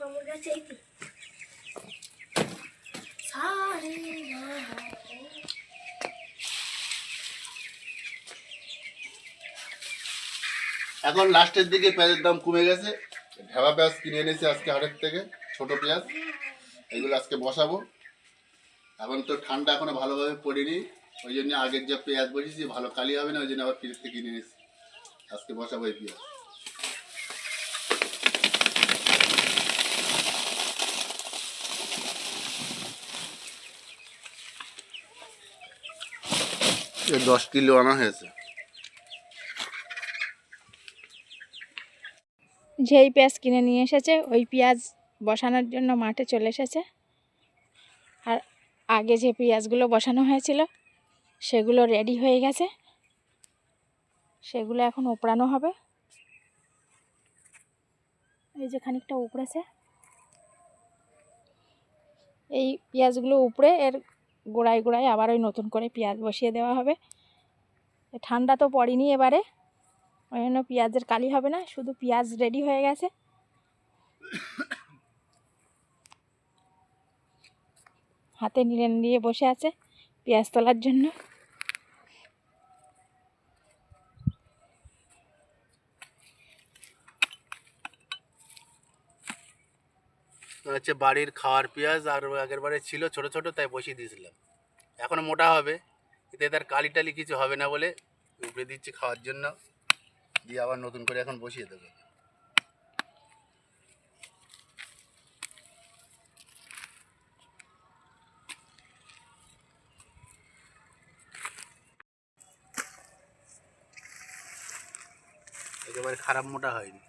Gamma. এখন লাস্টের দিকে পেঁয়াজের দাম কমে গেছে। ঢেবা পেঁয়াজ কিনে এনেছি আজকে হাটের থেকে, ছোট পেঁয়াজ। এগুলো আজকে বসাবো। এখন তো ঠান্ডা এখনও ভালোভাবে পড়েনি। ওই জন্য আগের যে পেঁয়াজ বসেছি, ভালো কালি হবে না, ওই জন্য আবার থেকে কিনে এনেছি। আজকে বসাবো এই পেঁয়াজ। দশ কিলো আনা হয়েছে। যেই পেঁয়াজ কিনে নিয়ে এসেছে, ওই পেঁয়াজ বসানোর জন্য মাঠে চলে এসেছে। আর আগে যে পেঁয়াজগুলো বসানো হয়েছিল, সেগুলো রেডি হয়ে গেছে। সেগুলো এখন উপড়ানো হবে। এই যে খানিকটা উপড়েছে। এই পেঁয়াজগুলো উপড়ে এর গোড়ায় গোড়ায় আবার ওই নতুন করে পেঁয়াজ বসিয়ে দেওয়া হবে। ঠান্ডা তো পড়েনি এবারে, ওই জন্য পেঁয়াজের কালি হবে না, শুধু পেঁয়াজ রেডি হয়ে গেছে। হাতে নিয়ে নিয়ে বসে আছে পেঁয়াজ তোলার জন্য। হচ্ছে বাড়ির খাওয়ার পেঁয়াজ আর আগের বারে ছিল ছোট ছোট, তাই বসিয়ে দিয়েছিলাম। এখন মোটা হবে, এতে তার কালি টালি কিছু হবে না বলে উপরে দিচ্ছি খাওয়ার জন্য। দিয়ে আবার নতুন করে এখন বসিয়ে দেবো। একেবারে খারাপ মোটা হয়নি।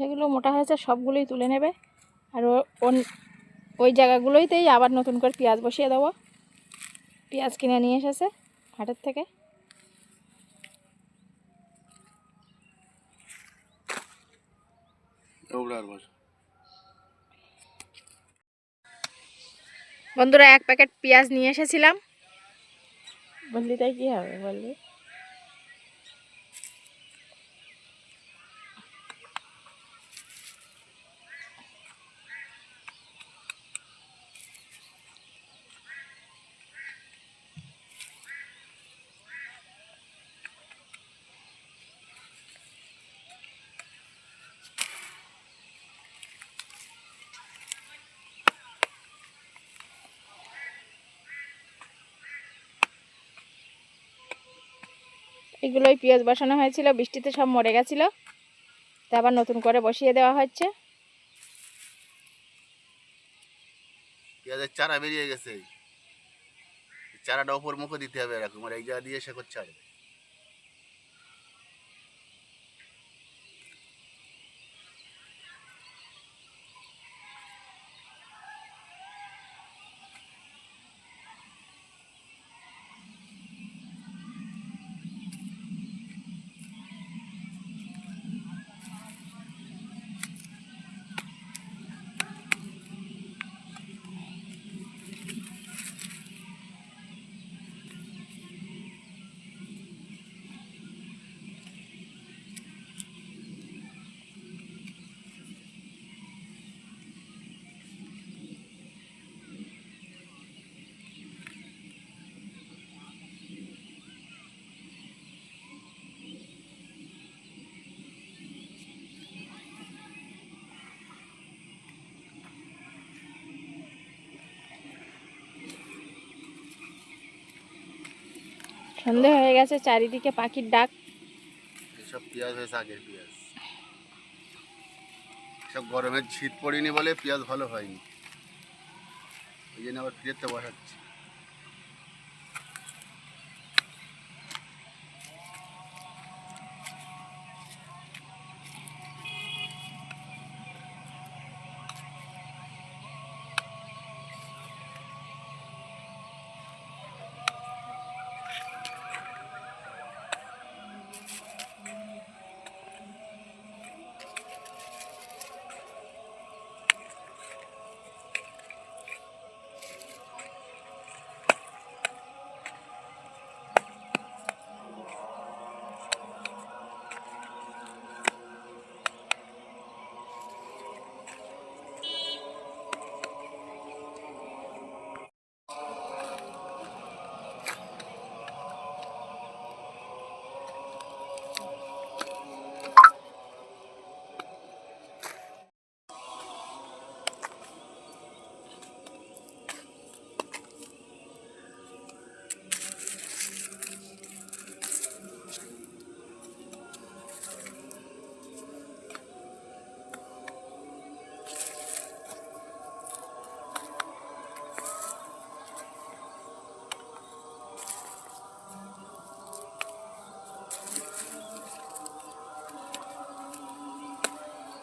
যেগুলো মোটা হয়েছে সবগুলোই তুলে নেবে। আর ও- ওই জায়গাগুলোইতেই আবার নতুন করে পেঁয়াজ বসিয়ে দেবো। পেঁয়াজ কিনে নিয়ে এসেছে হাটের থেকে। ওগুলো আর বস। বন্ধুরা এক প্যাকেট পেঁয়াজ নিয়ে এসেছিলাম। বললি তাই কী হবে বললি? এগুলোই পেঁয়াজ বসানো হয়েছিল, বৃষ্টিতে সব মরে গেছিল। তা আবার নতুন করে বসিয়ে দেওয়া হচ্ছে। পেঁয়াজের চারা বেরিয়ে গেছে। চারাটা ওপর মুখে দিতে হবে এরকম, আর এই জায়গা দিয়ে সে ছাড়বে সন্ধে হয়ে গেছে, চারিদিকে পাখির ডাক। সব পেঁয়াজ হয়েছে আগের সব গরমের শীত পড়েনি বলে পেঁয়াজ ভালো হয়নি। ওই জন্য আবার ফিরেতে বসাচ্ছি।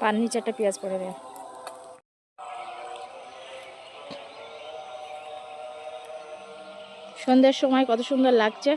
পার নিচে পেঁয়াজ পরে দেয় সন্ধ্যার সময় কত সুন্দর লাগছে।